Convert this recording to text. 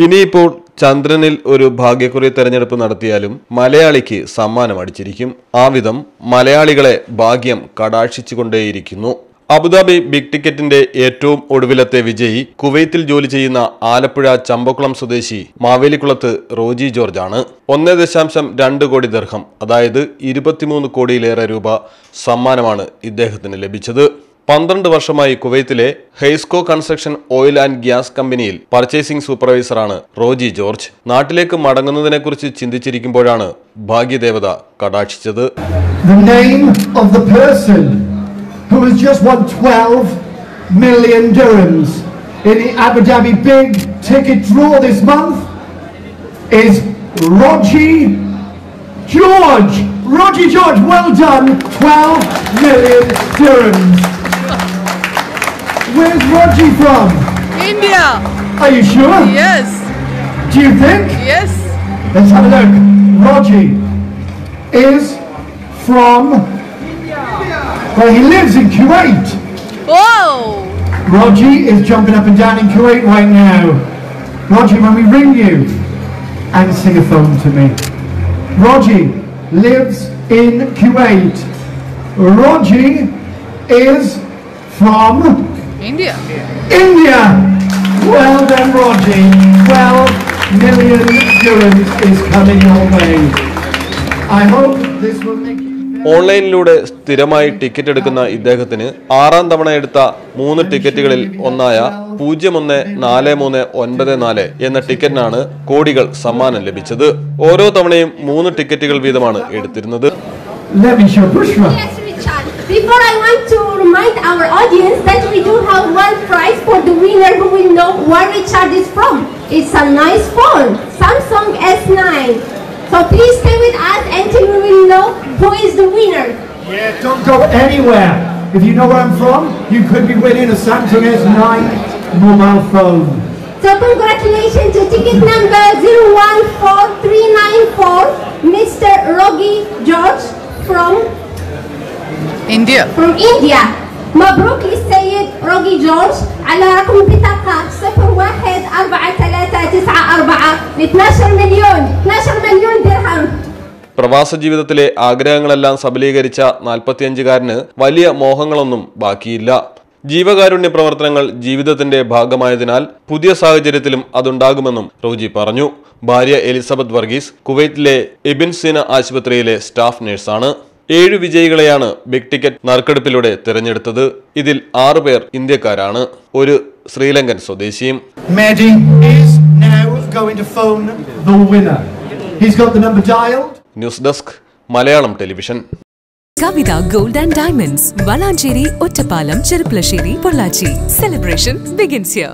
ഇനിയിപ്പോൾ ചന്ദ്രനിൽ ഒരു ഭാഗ്യക്കുറി തെരഞ്ഞെടുപ്പ് നടത്തിയാലും മലയാളിക്ക് സമ്മാനം അടിച്ചിരിക്കും. ആ വിധം മലയാളികളെ ഭാഗ്യം കടാക്ഷിച്ചുകൊണ്ടേയിരിക്കുന്നു. അബുദാബി ബിഗ് ടിക്കറ്റിന്റെ ഏറ്റവും ഒടുവിലത്തെ വിജയി കുവൈത്തിൽ ജോലി ചെയ്യുന്ന ആലപ്പുഴ ചമ്പക്കുളം സ്വദേശി മാവേലിക്കുളത്ത് റോജി ജോർജ് ആണ് ഒന്നേ ദശാംശം രണ്ട് കോടി ദർഹം അതായത് ഇരുപത്തിമൂന്ന് കോടിയിലേറെ രൂപ സമ്മാനമാണ് ഇദ്ദേഹത്തിന് ലഭിച്ചത്. പന്ത്രണ്ട് വർഷമായി കുവൈത്തിലെ Heisco construction oil and gas കമ്പനിയിൽ പർച്ചേസിംഗ് സൂപ്പർവൈസറാണ് റോജി ജോർജ്. നാട്ടിലേക്ക് മടങ്ങുന്നതിനെക്കുറിച്ച് ചിന്തിച്ചിരിക്കുമ്പോഴാണ് Bhagyadevatha കടാക്ഷിച്ചത്. George, Roger George, well done, 12 million dirhams. Where's Rogie from? India. Are you sure? Yes. Do you think? Yes. Let's have a look. Rogie is from. India. Well, he lives in Kuwait. Whoa. Rogie is jumping up and down in Kuwait right now. Rogie, when we ring you, and sing a phone to me. Rogie lives in Kuwait. Rogie is from India. India! Well done, Roger. 12 million euros is coming your way. I hope this will make you. ഓൺലൈനിലൂടെ സ്ഥിരമായി ticket എടുക്കുന്ന ഇദ്ദേഹത്തിന് ആറാം തവണ എടുത്ത മൂന്ന് ടിക്കറ്റുകളിൽ ഒന്നായ പൂജ്യം ഒന്ന് നാല് മൂന്ന് ഒൻപത് നാല് എന്ന ടിക്കറ്റിനാണ് കോടികൾ സമ്മാനം ലഭിച്ചത് ഓരോ തവണയും മൂന്ന് ടിക്കറ്റുകൾ വീതമാണ് എടുത്തിരുന്നത് Before I want to remind our audience that we do have one prize for the winner who will know where Richard is from. It's a nice phone, Samsung S9. So please stay with us until we will know who is the winner. Yeah, don't go anywhere. If you know where I'm from, you could be winning a Samsung S9 mobile phone. So congratulations to ticket number 014394, Mr. Rogi George from India. From India. Mabruk is روجي جورج على رقم بطاقة 014394 ل 12 مليون 12 مليون درهم പ്രവാസ ജീവിതത്തിലെ ആഗ്രഹങ്ങളെല്ലാം സബലീകരിച്ച നാൽപ്പത്തിയഞ്ചുകാരന് വലിയ മോഹങ്ങളൊന്നും ബാക്കിയില്ല ജീവകാരുണ്യ പ്രവർത്തനങ്ങൾ ജീവിതത്തിന്റെ ഭാഗമായതിനാൽ പുതിയ സാഹചര്യത്തിലും അതുണ്ടാകുമെന്നും റോജി പറഞ്ഞു ഭാര്യ എലിസബത്ത് വർഗീസ് കുവൈറ്റിലെ എബിൻ സീന ആശുപത്രിയിലെ സ്റ്റാഫ് നഴ്സാണ് ഏഴു വിജയികളെയാണ് ബിഗ് ടിക്കറ്റ് നറുക്കെടുപ്പിലൂടെ തിരഞ്ഞെടുത്തത്. ഇതിൽ ആറു പേർ ഇന്ത്യക്കാരാണ്. ഒരു ശ്രീലങ്കൻ സ്വദേശിയും. News desk Malayalam television. Kavitha gold and diamonds Valanchery Ottapalam Cherpulassery Pollachi. Celebration begins here